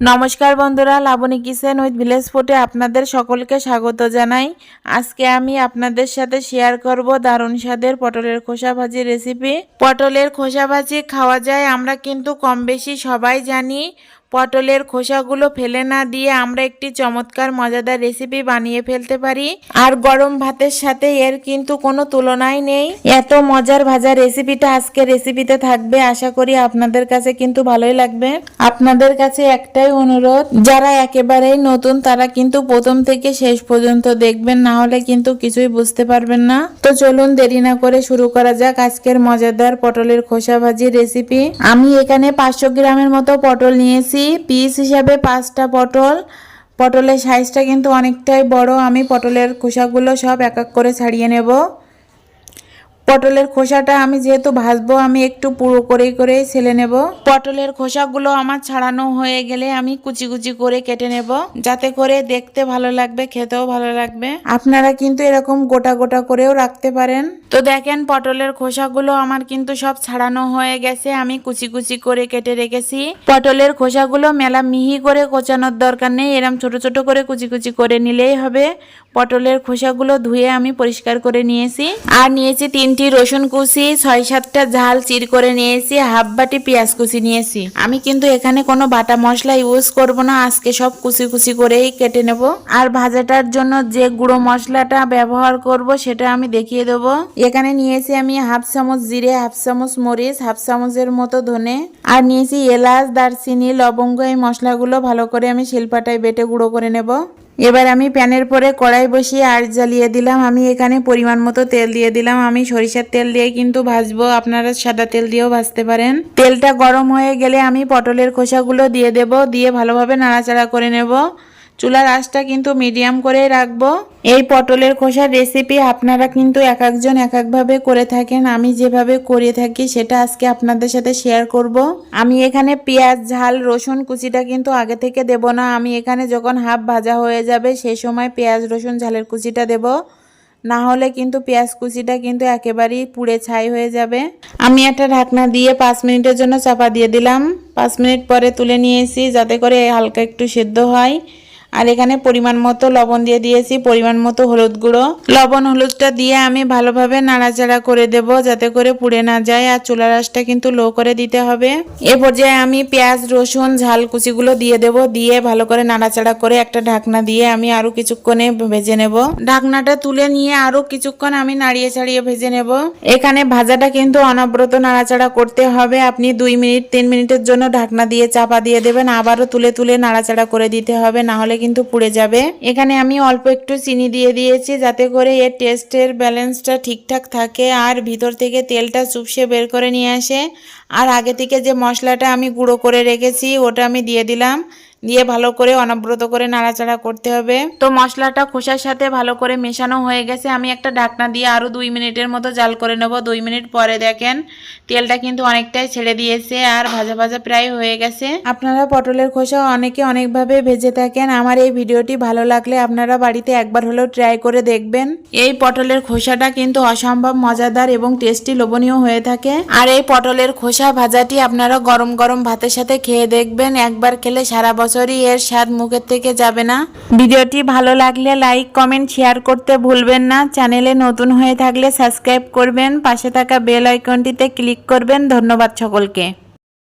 নমস্কার বন্ধুরা, Laboni kitchen with village ফুটে আপনাদের সকলকে স্বাগত জানাই। আজকে আমি আপনাদের সাথে শেয়ার করব দারুণ স্বাদের পটলের খোসা ভাজি রেসিপি পটলের খোসা ভাজি খাওয়া যায়, আমরা কিন্তু কম বেশি সবাই জানি। পটলের খোসাগুলো ফেলে না দিয়ে আমরা একটি চমৎকার, মজাদার রেসিপি বানিয়ে ফেলতে পারি। আর গরম ভাতের সাথে এর কিন্তু কোনো তুলনাই নেই। এত মজার ভাজা রেসিপিটা আজকে রেসিপিতে থাকবে, আশা করি আপনাদের কাছে কিন্তু ভালোই লাগবে। আপনাদের কাছে একটাই অনুরোধ, যারা একেবারেই নতুন, তারা কিন্তু প্রথম থেকে শেষ পর্যন্ত দেখবেন, না হলে কিন্তু কিছুই বুঝতে পারবেন না। তো চলুন দেরি না করে শুরু করা যাক আজকের মজাদার পটলের খোসা ভাজি রেসিপি আমি এখানে পাঁচশো গ্রামের মতো পটল নিয়েছি। পিস হিসাবে পাঁচটা পটল। পটলের সাইজটা কিন্তু অনেকটাই বড়। আমি পটলের খোসাগুলো সব এক এক করে ছাড়িয়ে নেব। পটলের খোসাটা আমি যেহেতু ভাজবো, আমি একটু পুরো করে করে ছেলে নেব। পটলের খোসাগুলো আমার ছাড়ানো হয়ে গেলে আমি কুচি কুচি করে কেটে নেব, যাতে করে দেখতে ভালো লাগবে, খেতেও ভালো লাগবে। আপনারা কিন্তু এরকম গোটা গোটা করেও রাখতে পারেন। তো দেখেন, পটলের খোসাগুলো আমার কিন্তু সব ছাড়ানো হয়ে গেছে, আমি কুচি কুচি করে কেটে রেখেছি। পটলের খোসাগুলো মেলা মিহি করে কোচানোর দরকার নেই, এরম ছোট ছোট করে কুচি কুচি করে নিলেই হবে। পটলের খোসাগুলো ধুয়ে আমি পরিষ্কার করে নিয়েছি। আর নিয়েছি তিনটি রসুন কুচি, ছয়, সাতটা ঝাল চির করে নিয়েছি, হাফ বাটি পেঁয়াজ কুচি নিয়েছি। আমি কিন্তু এখানে কোনো বাটা মশলা ইউজ করব না, আজকে সব কুচি কুচি করেই কেটে নেব। আর ভাজাটার জন্য যে গুঁড়ো মশলাটা ব্যবহার করব, সেটা আমি দেখিয়ে দেবো। এখানে নিয়েছি আমি হাফ চামচ জিরে, হাফ চামচ মরিচ, হাফ চামচের মতো ধনে। আর নিয়েছি এলাচ, দারচিনি, লবঙ্গ, এই মশলাগুলো ভালো করে আমি শিলপাটায় বেটে গুঁড়ো করে নেব। এবার আমি প্যানের পরে কড়াই বসিয়ে আর জ্বালিয়ে দিলাম। আমি এখানে পরিমাণ মতো তেল দিয়ে দিলাম। আমি সরিষার তেল দিয়ে কিন্তু ভাজবো। আপনারা সাদা তেল দিয়েও ভাজতে পারেন। তেলটা গরম হয়ে গেলে আমি পটলের খোসাগুলো দিয়ে দেব। দিয়ে ভালোভাবে নাড়াচাড়া করে নেব। চুলার আঁচটা কিন্তু মিডিয়াম করে রাখব। এই পটলের খোসার রেসিপি আপনারা কিন্তু এক একজন এক একভাবে করে থাকেন। আমি যেভাবে করে থাকি সেটা আজকে আপনাদের সাথে শেয়ার করব। আমি এখানে পেঁয়াজ, ঝাল, রসুন কুচিটা কিন্তু আগে থেকে দেব না। আমি এখানে যখন হাফ ভাজা হয়ে যাবে সেই সময় পেঁয়াজ, রসুন, ঝালের কুচিটা দেব। না হলে কিন্তু পেঁয়াজ কুচিটা কিন্তু একেবারেই পুড়ে ছাই হয়ে যাবে। আমি একটা ঢাকনা দিয়ে পাঁচ মিনিটের জন্য চাপা দিয়ে দিলাম। পাঁচ মিনিট পরে তুলে নিয়েছি যাতে করে হালকা একটু সেদ্ধ হয়। আর এখানে পরিমাণ মতো লবণ দিয়ে দিয়েছি, পরিমাণ মতো হলুদ গুঁড়ো। লবণ হলুদটা দিয়ে আমি ভালোভাবে নাড়াচাড়া করে দেব যাতে করে পুড়ে না যায় আর চুলা আঁচটা কিন্তু লো করে দিতে হবে। এ পর্যায়ে আমি পেঁয়াজ, রসুন, ঝাল কুচিগুলো দিয়ে দেব, দিয়ে ভালো করে নাড়াচাড়া করে একটা ঢাকনা দিয়ে আমি আরও কিছুক্ষণে ভেজে নেব। ঢাকনাটা তুলে নিয়ে আরও কিছুক্ষণ আমি নাড়িয়ে ছাড়িয়ে ভেজে নেব। এখানে ভাজাটা কিন্তু অনবরত নাড়াচাড়া করতে হবে। আপনি দুই মিনিট, তিন মিনিটের জন্য ঢাকনা দিয়ে চাপা দিয়ে দেবেন। আবারও তুলে তুলে নাড়াচাড়া করে দিতে হবে, না হলে কিন্তু পুড়ে যাবে। এখানে আমি অল্প একটু চিনি দিয়ে দিয়েছি যাতে করে এর টেস্টের ব্যালেন্সটা ঠিকঠাক থাকে আর ভিতর থেকে তেলটা চুপসে বের করে নিয়ে আসে। আর আগে থেকে যে মশলাটা আমি গুঁড়ো করে রেখেছি, ওটা আমি দিয়ে দিলাম। দিয়ে ভালো করে অনবরত করে নাড়াচাড়া করতে হবে। তো মশলাটা খোসার সাথে ভালো করে মেশানো হয়ে গেছে। আমি একটা ঢাকনা দিয়ে আরও দুই মিনিটের মতো জাল করে নেব। দুই মিনিট পরে দেখেন তেলটা কিন্তু অনেকটাই ছেড়ে দিয়েছে আর ভাজা ভাজা প্রায় হয়ে গেছে। আপনারা পটলের খোসা অনেকে অনেকভাবে ভেজে থাকেন। আমার এই ভিডিওটি ভালো লাগলে আপনারা বাড়িতে একবার হলেও ট্রাই করে দেখবেন। এই পটলের খোসাটা কিন্তু অসম্ভব মজাদার এবং টেস্টি লোভনীয় হয়ে থাকে। আর এই পটলের খোসা ভাজাটি আপনারা গরম গরম ভাতের সাথে খেয়ে দেখবেন। একবার খেলে সারা বছরই এর স্বাদ মুখের থেকে যাবে না। ভিডিওটি ভালো লাগলে লাইক, কমেন্ট, শেয়ার করতে ভুলবেন না। চ্যানেলে নতুন হয়ে থাকলে সাবস্ক্রাইব করবেন। পাশে থাকা বেল আইকনটিতে ক্লিক করবেন। ধন্যবাদ সকলকে।